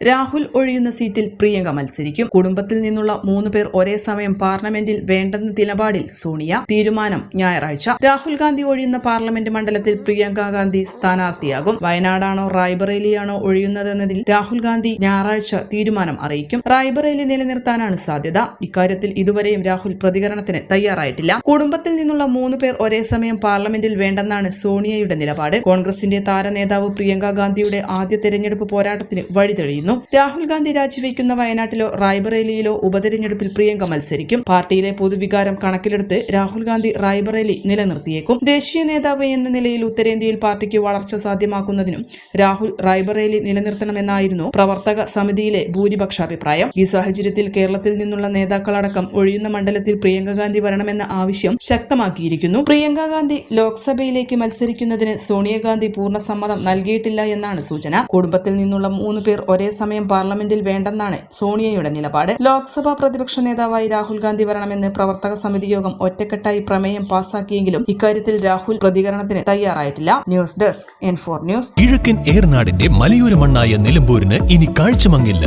Rahul ഒഴിയുന്ന സീറ്റിൽ പ്രിയങ്ക മത്സരിക്കും. കുടുംബത്തിൽ നിന്നുള്ള മൂന്ന് പേർ ഒരേ സമയം പാർലമെന്റിൽ വേണ്ടെന്ന നിലപാടിൽ സോണിയ. തീരുമാനം ഞായറാഴ്ച. രാഹുൽ ഗാന്ധി ഒഴിയുന്ന പാർലമെന്റ് മണ്ഡലത്തിൽ പ്രിയങ്ക ഗാന്ധി സ്ഥാനാർത്ഥിയാകും. വയനാടാണോ റായ്ബറേലിയാണോ ഒഴിയുന്നതെന്നതിൽ രാഹുൽ ഗാന്ധി ഞായറാഴ്ച തീരുമാനം അറിയിക്കും. റായ്ബറേലി നിലനിർത്താനാണ് സാധ്യത. ഇക്കാര്യത്തിൽ ഇതുവരെയും രാഹുൽ പ്രതികരണത്തിന് തയ്യാറായിട്ടില്ല. കുടുംബത്തിൽ നിന്നുള്ള മൂന്ന് പേർ ഒരേ സമയം പാർലമെന്റിൽ വേണ്ടെന്നാണ് സോണിയയുടെ നിലപാട്. കോൺഗ്രസിന്റെ താരനേതാവ് പ്രിയങ്ക ഗാന്ധിയുടെ ആദ്യ തെരഞ്ഞെടുപ്പ് പോരാട്ടത്തിന് വഴി തെളിയുന്നു രാഹുൽ ഗാന്ധി രാജിവെക്കുന്ന വയനാട്ടിലോ റായ്ബറേലിയിലോ ഉപതെരഞ്ഞെടുപ്പിൽ പ്രിയങ്ക മത്സരിക്കും. പാർട്ടിയിലെ പൊതുവികാരം കണക്കിലെടുത്ത് രാഹുൽ ഗാന്ധി റായ്ബറേലി നിലനിർത്തിയേക്കും. ദേശീയ നേതാവ് എന്ന നിലയിൽ ഉത്തരേന്ത്യയിൽ പാർട്ടിക്ക് വളർച്ച സാധ്യമാക്കുന്നതിനും രാഹുൽ റായ്ബറേലി നിലനിർത്തണമെന്നായിരുന്നു പ്രവർത്തക സമിതിയിലെ ഭൂരിപക്ഷ അഭിപ്രായം ഈ സാഹചര്യത്തിൽ കേരളത്തിൽ നിന്നുള്ള നേതാക്കളടക്കം ഒഴിയുന്ന മണ്ഡലത്തിൽ പ്രിയങ്ക ഗാന്ധി വരണമെന്ന ആവശ്യം ശക്തമാക്കിയിരിക്കുന്നു. പ്രിയങ്ക ഗാന്ധി ലോക്സഭയിലേക്ക് മത്സരിക്കുന്നതിന് സോണിയാഗാന്ധി പൂർണ സമ്മതം നൽകിയിട്ടില്ല എന്നാണ് സൂചന. കുടുംബത്തിൽ നിന്നുള്ള മൂന്ന് പേർ ഒരേ സമയം പാർലമെന്റിൽ വേണ്ടെന്നാണ് സോണിയയുടെ നിലപാട്. ലോക്സഭാ പ്രതിപക്ഷ നേതാവായി രാഹുൽ ഗാന്ധി വരണമെന്ന് പ്രവർത്തക സമിതി യോഗം ഒറ്റക്കെട്ടായി പ്രമേയം പാസാക്കിയെങ്കിലും ഇക്കാര്യത്തിൽ രാഹുൽ പ്രതികരണത്തിന് തയ്യാറായിട്ടില്ല. News desk N four news. കിഴക്കൻ ഏറനാടിന്റെ മലയോര മണ്ണായ നിലമ്പൂരിന് ഇനി കാഴ്ചമങ്ങില്ല.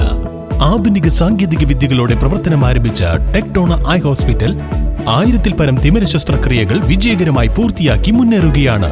ആധുനിക സാങ്കേതിക വിദ്യകളോടെ പ്രവർത്തനം ആരംഭിച്ച ടെക്ടോണ ഐ ഹോസ്പിറ്റൽ ആയിരത്തിൽ പരം തിമിര ശസ്ത്രക്രിയകൾ വിജയകരമായി പൂർത്തിയാക്കി മുന്നേറുകയാണ്.